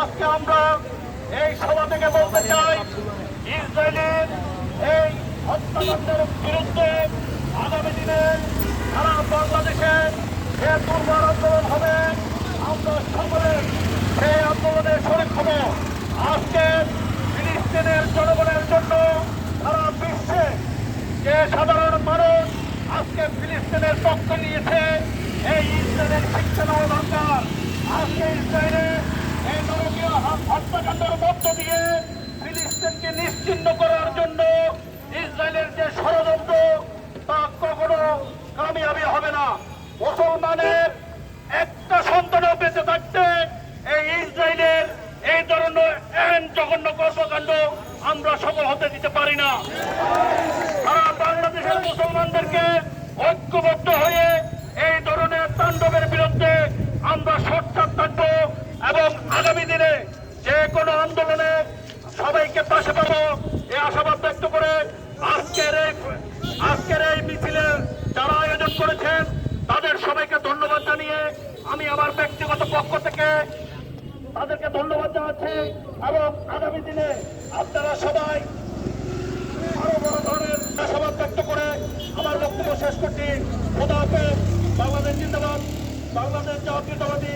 আজকে আমরা এই সভা থেকে বলতে চাই, ইসরায়েলের এই হত্যাকাণ্ডের বিরুদ্ধে আগামী দিনে সারা বাংলাদেশে যে দুর্বার আন্দোলন হবে, আমরা সকলে সেই আন্দোলনে শরিক হব। আজকে ফিলিস্তিনের জনগণের জন্য সারা বিশ্বে যে সাধারণ মানুষ আজকে ফিলিস্তিনের পক্ষ নিয়েছে, এই ইসরায়েলের শিক্ষা দিয়ে ফিলিস্তিনকে নিশ্চিন্ন করার জন্য ইসরায়েলের যে ষড়যন্ত্র, তা কখনো কামিয়াবি হবে না। মুসলমানের একটা সন্তানও বেঁচে থাকতে এই ইসরায়েলের এই ধরনের এন জঘন্য কর্মকাণ্ড আমরা সফল হতে দিতে পারি না। সারা বাংলাদেশের মুসলমানদেরকে ঐক্যবদ্ধ হয়ে এই ধরনের তাণ্ডবের বিরুদ্ধে আমরা সোচ্চার থাকব এবং আগামী দিনে যে কোনো আন্দোলনে সবাইকে পাশে পাবো। এই আশাবাদ ব্যক্ত করে আজকের এই আজকের এই মিছিলে যারা আয়োজন করেছেন, তাদের সবাইকে ধন্যবাদ জানিয়ে আমি আমার ব্যক্তিগত পক্ষ থেকে তাদেরকে ধন্যবাদ জানাচ্ছি এবং আগামী দিনে আপনারা সবাই আরও বড় ধরনের আশাবাদ ব্যক্ত করে আমার বক্তব্য শেষ করছি। খোদা হাফেজ। বাংলাদেশ জিন্দাবাদ। বাংলাদেশ জাতীয়তাবাদী